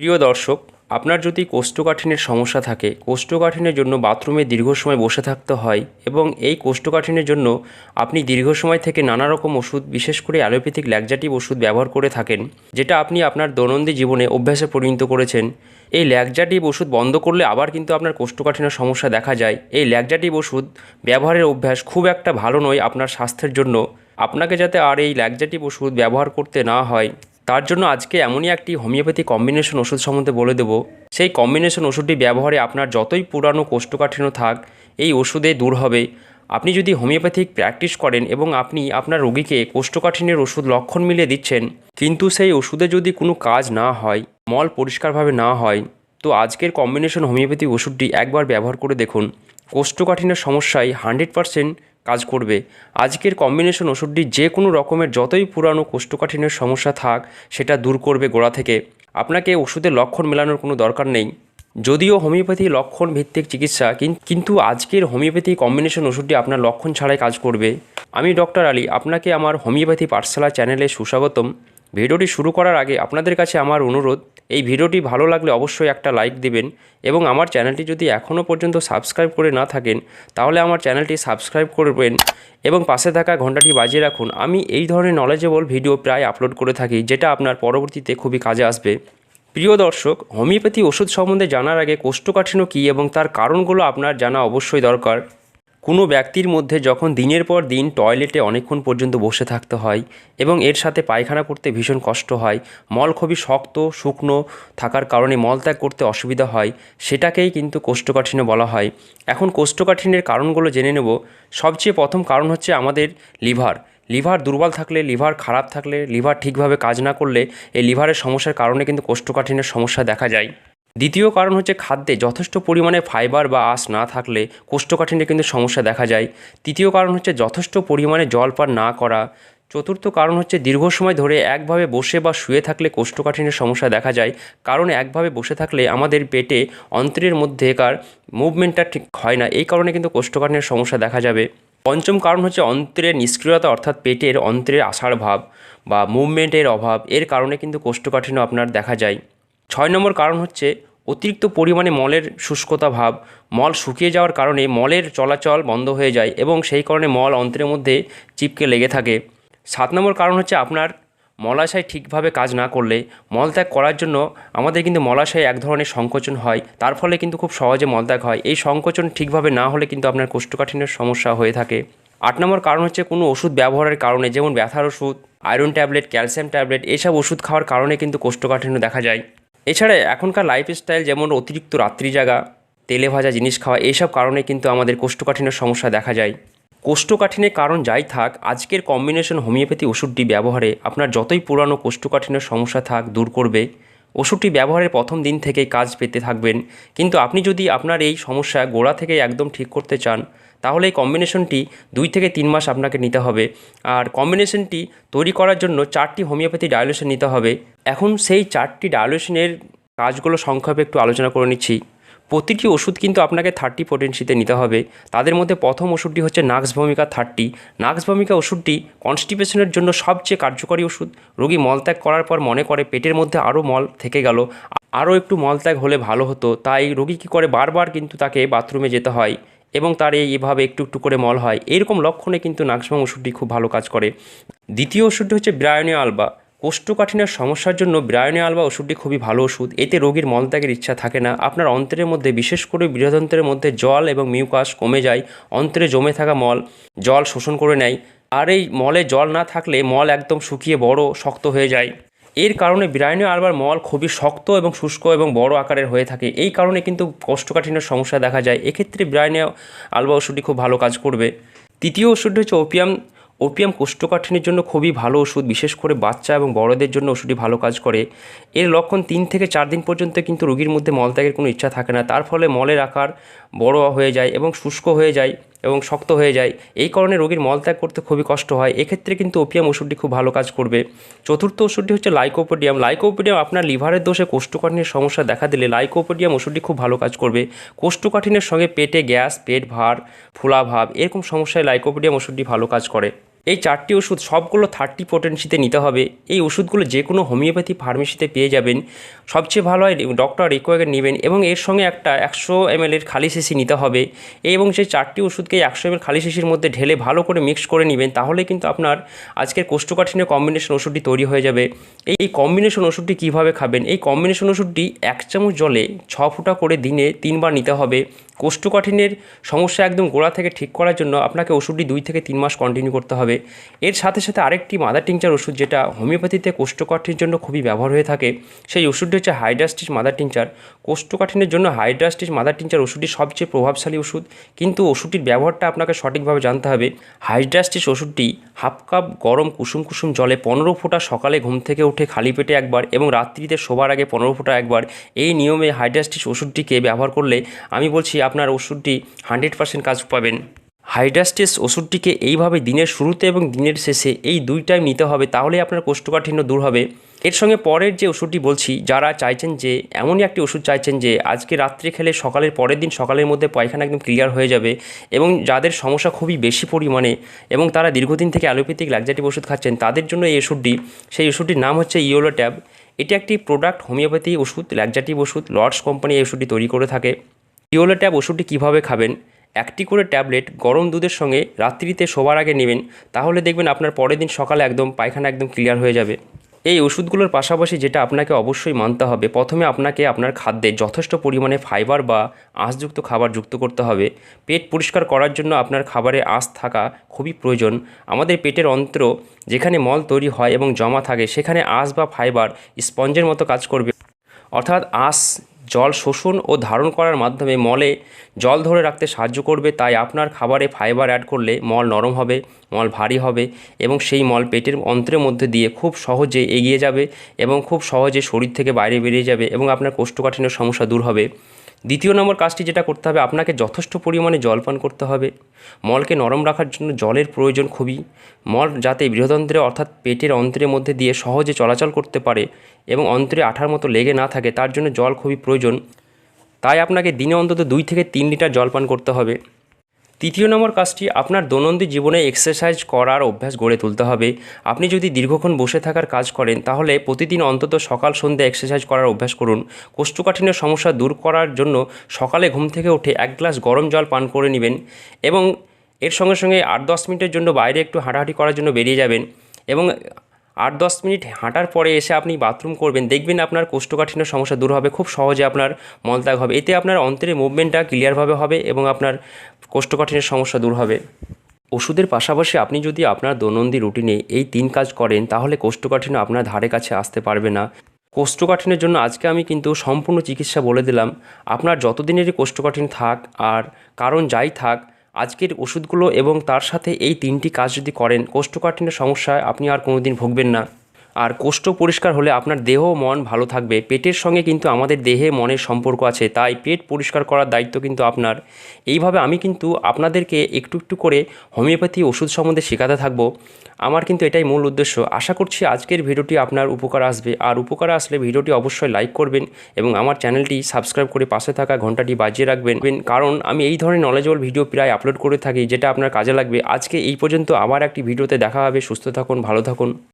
প্রিয় দর্শক, আপনার যদি কোষ্ঠকাঠিন্যের সমস্যা থাকে, কোষ্ঠকাঠিন্যের জন্য বাথরুমে দীর্ঘ সময় বসে থাকতে হয় এবং এই কোষ্ঠকাঠিন্যের জন্য আপনি দীর্ঘ সময় থেকে নানা রকম ওষুধ, বিশেষ করে অ্যালোপ্যাথিক ল্যাকজাটিভ ওষুধ ব্যবহার করে থাকেন, যেটা আপনি আপনার দৈনন্দিন জীবনে অভ্যাসে পরিণত করেছেন। এই ল্যাকজাটিভ ওষুধ বন্ধ করলে আবার কিন্তু আপনার কোষ্ঠকাঠিন্যের সমস্যা দেখা যায়। এই ল্যাকজাটিভ ওষুধ ব্যবহারের অভ্যাস খুব একটা ভালো নয় আপনার স্বাস্থ্যের জন্য। আপনাকে যাতে আর এই ল্যাকজাটিভ ওষুধ ব্যবহার করতে না হয়। তার জন্য আজকে এমনই একটি হোমিওপ্যাথি কম্বিনেশন ওষুধ সম্বন্ধে বলে দেবো। সেই কম্বিনেশন ওষুধটি ব্যবহারে আপনার যতই পুরানো কোষ্ঠকাঠিন্য থাক, এই ওষুধে দূর হবে। আপনি যদি হোমিওপ্যাথিক প্র্যাকটিস করেন এবং আপনি আপনার রোগীকে কোষ্ঠকাঠিন্যের ওষুধ লক্ষণ মিলিয়ে দিচ্ছেন, কিন্তু সেই ওষুধে যদি কোনো কাজ না হয়, মল পরিষ্কারভাবে না হয়, তো আজকের কম্বিনেশন হোমিওপ্যাথি ওষুধটি একবার ব্যবহার করে দেখুন। কোষ্ঠকাঠিন্যের সমস্যায় হান্ড্রেড পারসেন্ট কাজ করবে। আজকের কম্বিনেশন ওষুধটি যে কোনো রকমের যতই পুরানো কোষ্ঠকাঠিন্যের সমস্যা থাক, সেটা দূর করবে গোড়া থেকে। আপনাকে ওষুধের লক্ষণ মেলানোর কোনো দরকার নেই। যদিও হোমিওপ্যাথি লক্ষণ ভিত্তিক চিকিৎসা, কিন- কিন্তু আজকের হোমিওপ্যাথি কম্বিনেশন ওষুধটি আপনার লক্ষণ ছাড়াই কাজ করবে। আমি ডক্টর আলী, আপনাকে আমার হোমিওপ্যাথি পাঠশালা চ্যানেলে সুস্বাগতম। ভিডিওটি শুরু করার আগে আপনাদের কাছে আমার অনুরোধ এই ভিডিওটি ভালো লাগলে অবশ্যই একটা লাইক দিবেন এবং আমার চ্যানেলটি যদি এখনও পর্যন্ত সাবস্ক্রাইব করে না থাকেন, তাহলে আমার চ্যানেলটি সাবস্ক্রাইব করবেন এবং পাশে থাকা ঘন্টাটি বাজিয়ে রাখুন। আমি এই ধরনের নলেজেবল ভিডিও প্রায় আপলোড করে থাকি, যেটা আপনার পরবর্তীতে খুবই কাজে আসবে। প্রিয় দর্শক, হোমিওপ্যাথি ওষুধ সম্বন্ধে জানার আগে কোষ্ঠকাঠিন্য কী এবং তার কারণগুলো আপনার জানা অবশ্যই দরকার। কোনো ব্যক্তির মধ্যে যখন দিনের পর দিন টয়লেটে অনেকক্ষণ পর্যন্ত বসে থাকতে হয় এবং এর সাথে পায়খানা করতে ভীষণ কষ্ট হয়, মল খুবই শক্ত, শুকনো থাকার কারণে মলত্যাগ করতে অসুবিধা হয়, সেটাকেই কিন্তু কোষ্ঠকাঠিন্য বলা হয়। এখন কোষ্ঠকাঠিন্যের কারণগুলো জেনে নেব। সবচেয়ে প্রথম কারণ হচ্ছে আমাদের লিভার। লিভার দুর্বল থাকলে, লিভার খারাপ থাকলে, লিভার ঠিকভাবে কাজ না করলে এই লিভারের সমস্যার কারণে কিন্তু কোষ্ঠকাঠিন্যের সমস্যা দেখা যায়। দ্বিতীয় কারণ হচ্ছে খাদ্যে যথেষ্ট পরিমাণে ফাইবার বা আঁশ না থাকলে কোষ্ঠকাঠিন্যে কিন্তু সমস্যা দেখা যায়। তৃতীয় কারণ হচ্ছে যথেষ্ট পরিমাণে জল পান না করা। চতুর্থ কারণ হচ্ছে দীর্ঘ সময় ধরে একভাবে বসে বা শুয়ে থাকলে কোষ্ঠকাঠিন্যের সমস্যা দেখা যায়। কারণ একভাবে বসে থাকলে আমাদের পেটে অন্ত্রের মধ্যেকার মুভমেন্টটা ঠিক হয় না। এই কারণে কিন্তু কোষ্ঠকাঠিন্যের সমস্যা দেখা যাবে। পঞ্চম কারণ হচ্ছে অন্ত্রের নিষ্ক্রিয়তা অর্থাৎ পেটের অন্ত্রের আশার ভাব বা মুভমেন্টের অভাব। এর কারণে কিন্তু কোষ্ঠকাঠিন্য আপনার দেখা যায়। ছয় নম্বর কারণ হচ্ছে অতিরিক্ত পরিমাণে মলের শুষ্কতা ভাব, মল শুকিয়ে যাওয়ার কারণে মলের চলাচল বন্ধ হয়ে যায় এবং সেই কারণে মল অন্ত্রের মধ্যে চিপকে লেগে থাকে। সাত নম্বর কারণ হচ্ছে আপনার মলাশয় ঠিকভাবে কাজ না করলে মলত্যাগ করার জন্য আমাদের কিন্তু মলাশয়ে এক ধরনের সংকোচন হয়, তার ফলে কিন্তু খুব সহজে মলত্যাগ হয়। এই সংকোচন ঠিকভাবে না হলে কিন্তু আপনার কোষ্ঠকাঠিন্যের সমস্যা হয়ে থাকে। আট নম্বর কারণ হচ্ছে কোনো ওষুধ ব্যবহারের কারণে, যেমন ব্যথার ওষুধ, আয়রন ট্যাবলেট, ক্যালসিয়াম ট্যাবলেট, এসব ওষুধ খাওয়ার কারণে কিন্তু কোষ্ঠকাঠিন্য দেখা যায়। এছাড়া এখনকার লাইফস্টাইল যেমন অতিরিক্ত রাত্রি জাগা, তেলে ভাজা জিনিস খাওয়া এইসব কারণে কিন্তু আমাদের কোষ্ঠকাঠিন্যের সমস্যা দেখা যায়। কোষ্ঠকাঠিন্যের কারণ যাই থাক, আজকের কম্বিনেশন হোমিওপ্যাথি ওষুধটি ব্যবহারে আপনার যতই পুরানো কোষ্ঠকাঠিন্যের সমস্যা থাক, দূর করবে। ওষুধটি ব্যবহারের প্রথম দিন থেকেই কাজ পেতে থাকবেন। কিন্তু আপনি যদি আপনার এই সমস্যা গোড়া থেকে একদম ঠিক করতে চান তাহলে এই কম্বিনেশনটি দুই থেকে তিন মাস আপনাকে নিতে হবে। আর কম্বিনেশনটি তৈরি করার জন্য চারটি হোমিওপ্যাথি ডায়ালিউশন নিতে হবে। এখন সেই চারটি ডায়ালিউশনের কাজগুলো সংক্ষেপে একটু আলোচনা করে নিচ্ছি। প্রতিটি ওষুধ কিন্তু আপনাকে থার্টি পোটেন্সিতে নিতে হবে। তাদের মধ্যে প্রথম ওষুধটি হচ্ছে নাক্স ভূমিকা থার্টি নাক্স ভূমিকা ওষুধটি কনস্টিপেশনের জন্য সবচেয়ে কার্যকরী ওষুধ। রোগী মলত্যাগ করার পর মনে করে পেটের মধ্যে আরও মল থেকে গেল। আরও একটু মলত্যাগ হলে ভালো হতো। তাই রোগী কী করে বারবার কিন্তু তাকে বাথরুমে যেতে হয়। এবং তার এই এভাবে একটু একটু করে মল হয়। এরকম লক্ষণে কিন্তু নাক্সভাং ওষুধটি খুব ভালো কাজ করে। দ্বিতীয় ওষুধটি হচ্ছে ব্রায়নীয় আলবা। কোষ্ঠকাঠিন্যের সমস্যার জন্য ব্রায়নীয় আলবা ওষুধটি খুবই ভালো ওষুধ। এতে রোগীর মলত্যাগের ইচ্ছা থাকে না। আপনার অন্ত্রের মধ্যে, বিশেষ করে বৃহদন্ত্রের মধ্যে জল এবং মিউকাস কমে যায়, অন্তরে জমে থাকা মল, জল শোষণ করে নেয়। আর এই মলে জল না থাকলে মল একদম শুকিয়ে বড়, শক্ত হয়ে যায়। এর কারণে ব্রায়নীয় আলবার মল খুবই শক্ত এবং শুষ্ক এবং বড় আকারের হয়ে থাকে। এই কারণে কিন্তু কোষ্ঠকাঠিন্যের সমস্যা দেখা যায়। এক্ষেত্রে ব্রায়নীয় আলবা ওষুধটি খুব ভালো কাজ করবে। তৃতীয় ওষুধটি হচ্ছে ওপিয়াম। ওপিয়াম কোষ্ঠকাঠিন্যের জন্য খুবই ভালো ওষুধ, বিশেষ করে বাচ্চা এবং বড়দের জন্য ওষুধটি ভালো কাজ করে। এর লক্ষণ তিন থেকে চার দিন পর্যন্ত কিন্তু রোগীর মধ্যে মলত্যাগের কোনো ইচ্ছা থাকে না। তার ফলে মলের আকার বড় হয়ে যায় এবং শুষ্ক হয়ে যায়। এবং শক্ত হয়ে যায়। এই কারণে রোগীর মলত্যাগ করতে খুবই কষ্ট হয়। এক্ষেত্রে কিন্তু ওপিয়াম ওষুধটি খুব ভালো কাজ করবে। চতুর্থ ওষুধটি হচ্ছে লাইকোপোডিয়াম লাইকোপোডিয়াম আপনার লিভারের দোষে কোষ্ঠকাঠিনের সমস্যা দেখা দিলে লাইকোপোডিয়াম ওষুধটি খুব ভালো কাজ করবে। কোষ্ঠকাঠিনের সঙ্গে পেটে গ্যাস, পেট ভার, ফোলাভাব এরকম সমস্যায় লাইকোপোডিয়াম ওষুধটি ভালো কাজ করে। এই চারটি ওষুধ সবগুলো থার্টি পোটেন্সিতে নিতে হবে। এই ওষুধগুলো যে কোনো হোমিওপ্যাথি ফার্মেসিতে পেয়ে যাবেন। সবচেয়ে ভালো হয় ডক্টর রিকোয়ার নেবেন এবং এর সঙ্গে একটা একশো এমএল এর খালি শিশি নিতে হবে। এবং সেই চারটি ওষুধকে একশো এমএল খালি শিশির মধ্যে ঢেলে ভালো করে মিক্স করে নেবেন, তাহলে কিন্তু আপনার আজকের কোষ্ঠকাঠিন্য কম্বিনেশন ওষুধটি তৈরি হয়ে যাবে। এই কম্বিনেশন ওষুধটি কীভাবে খাবেন? এই কম্বিনেশন ওষুধটি এক চামচ জলে ছ ফুটা করে দিনে তিনবার নিতে হবে। কোষ্ঠকাঠিন্যের সমস্যা একদম গোড়া থেকে ঠিক করার জন্য আপনাকে ওষুধটি দুই থেকে তিন মাস কন্টিনিউ করতে হবে। এর সাথে সাথে আরেকটি মাদার টিংচার ওষুধ যেটা হোমিওপ্যাথিতে কোষ্ঠকাঠিন্যের জন্য খুবই ব্যবহার হয়ে থাকে, সেই ওষুধটি হচ্ছে হাইড্রাস্টিস মাদার টিংচার কোষ্ঠকাঠিন্যের জন্য হাইড্রাস্টিস মাদার টিংচার ওষুধটি সবচেয়ে প্রভাবশালী ওষুধ, কিন্তু ওষুধটির ব্যবহারটা আপনাকে সঠিকভাবে জানতে হবে। হাইড্রাস্টিস ওষুধটি হাফ কাপ গরম কুসুম কুসুম জলে পনেরো ফোঁটা সকালে ঘুম থেকে উঠে খালি পেটে একবার এবং রাত্রিতে শোবার আগে পনেরো ফোঁটা একবার। এই নিয়মে হাইড্রাস্টিস ওষুধটিকে ব্যবহার করলে আমি বলছি আপনার ওষুধটি হান্ড্রেড পার্সেন্ট কাজ পাবেন। হাইড্রাস্টিস ওষুধটিকে এইভাবে দিনের শুরুতে এবং দিনের শেষে এই দুই টাইম নিতে হবে, তাহলে আপনার কোষ্ঠকাঠিন্য দূর হবে। এর সঙ্গে পরের যে ওষুধটি বলছি, যারা চাইছেন যে এমনই একটি ওষুধ চাইছেন যে আজকে রাত্রে খেলে সকালের পরের দিন সকালের মধ্যে পায়খানা একদম ক্লিয়ার হয়ে যাবে এবং যাদের সমস্যা খুবই বেশি পরিমাণে এবং তারা দীর্ঘদিন থেকে অ্যালোপ্যাথিক ল্যাকজাটিভ ওষুধ খাচ্ছেন, তাদের জন্য এই ওষুধটি, সেই ওষুধটির নাম হচ্ছে ইওলো ট্যাব এটি একটি প্রোডাক্ট হোমিওপ্যাথি ওষুধ ল্যাকজাটিভ ওষুধ লর্ডস কোম্পানি এই ওষুধটি তৈরি করে থাকে। ইওলো ট্যাব ওষুধটি কীভাবে খাবেন? একটি করে ট্যাবলেট গরম দুধের সঙ্গে রাত্রিতে শোবার আগে নেবেন, তাহলে দেখবেন আপনার পরের দিন সকালে একদম পায়খানা একদম ক্লিয়ার হয়ে যাবে। এই ওষুধগুলোর পাশাপাশি যেটা আপনাকে অবশ্যই মানতে হবে, প্রথমে আপনাকে আপনার খাদ্যে যথেষ্ট পরিমাণে ফাইবার বা আঁশযুক্ত খাবার যুক্ত করতে হবে। পেট পরিষ্কার করার জন্য আপনার খাবারে আঁশ থাকা খুবই প্রয়োজন। আমাদের পেটের অন্ত্র যেখানে মল তৈরি হয় এবং জমা থাকে, সেখানে আঁশ বা ফাইবার স্পঞ্জের মতো কাজ করবে। অর্থাৎ আঁশ জল শোষণ ও ধারণ করার মাধ্যমে মলে জল ধরে রাখতে সাহায্য করবে, তাই আপনার খাবারে ফাইবার অ্যাড করলে মল নরম হবে, মল ভারী হবে এবং সেই মল পেটের অন্ত্রের মধ্যে দিয়ে খুব সহজে এগিয়ে যাবে এবং খুব সহজে শরীর থেকে বাইরে বেরিয়ে যাবে এবং আপনার কোষ্ঠকাঠিন্য সমস্যা দূর হবে। দ্বিতীয় নম্বর কাজটি যেটা করতে হবে, আপনাকে যথেষ্ট পরিমাণে জল পান করতে হবে। মলকে নরম রাখার জন্য জলের প্রয়োজন খুবই। মল যাতে বৃহদন্ত্রে অর্থাৎ পেটের অন্ত্রের মধ্যে দিয়ে সহজে চলাচল করতে পারে এবং অন্ত্রে আঠার মতো লেগে না থাকে, তার জন্য জল খুবই প্রয়োজন। তাই আপনাকে দিনে অন্তত দুই থেকে তিন লিটার জল পান করতে হবে। তৃতীয় নম্বর কাজটি আপনার দৈনন্দিন জীবনে এক্সারসাইজ করার অভ্যাস গড়ে তুলতে হবে। আপনি যদি দীর্ঘক্ষণ বসে থাকার কাজ করেন, তাহলে প্রতিদিন অন্তত সকাল, সন্ধ্যা এক্সারসাইজ করার অভ্যাস করুন। কোষ্ঠকাঠিন্য সমস্যা দূর করার জন্য সকালে ঘুম থেকে উঠে এক গ্লাস গরম জল পান করে নেবেন এবং এর সঙ্গে সঙ্গে আট দশ মিনিটের জন্য বাইরে একটু হাঁটাহাঁটি করার জন্য বেরিয়ে যাবেন এবং আট দশ মিনিট হাঁটার পরে এসে আপনি বাথরুম করবেন, দেখবেন আপনার কোষ্ঠকাঠিন্য সমস্যা দূর হবে, খুব সহজে আপনার মলত্যাগ হবে। এতে আপনার অন্তরের মুভমেন্টটা ক্লিয়ারভাবে হবে এবং আপনার কোষ্ঠকাঠিন্যের সমস্যা দূর হবে। ওষুধের পাশাপাশি আপনি যদি আপনার দৈনন্দিন রুটিনে এই তিন কাজ করেন, তাহলে কোষ্ঠকাঠিন্য আপনার ধারে কাছে আসতে পারবে না। কোষ্ঠকাঠিন্যের জন্য আজকে আমি কিন্তু সম্পূর্ণ চিকিৎসা বলে দিলাম। আপনার যতদিনেরই কোষ্ঠকাঠিন্য থাক আর কারণ যাই থাক আজকের ওষুধগুলো এবং তার সাথে এই তিনটি কাজ যদি করেন, কোষ্ঠকাঠিন্য সমস্যায় আপনি আর কোনোদিন ভুগবেন না। আর কোষ্ঠ পরিষ্কার হলে আপনার দেহ মন ভালো থাকবে। পেটের সঙ্গে কিন্তু আমাদের দেহে মনের সম্পর্ক আছে, তাই পেট পরিষ্কার করার দায়িত্ব কিন্তু আপনার। এইভাবে আমি কিন্তু আপনাদেরকে একটু একটু করে হোমিওপ্যাথি ওষুধ সম্বন্ধে শেখাতে থাকব। আমার কিন্তু এটাই মূল উদ্দেশ্য। আশা করছি আজকের ভিডিওটি আপনার উপকার আসবে। আর উপকার আসলে ভিডিওটি অবশ্যই লাইক করবেন এবং আমার চ্যানেলটি সাবস্ক্রাইব করে পাশে থাকা ঘন্টাটি বাজিয়ে রাখবেন। কারণ আমি এই ধরনের নলেজেবল ভিডিও প্রায় আপলোড করে থাকি, যেটা আপনার কাজে লাগবে। আজকে এই পর্যন্ত আবার একটি ভিডিওতে দেখা হবে। সুস্থ থাকুন, ভালো থাকুন।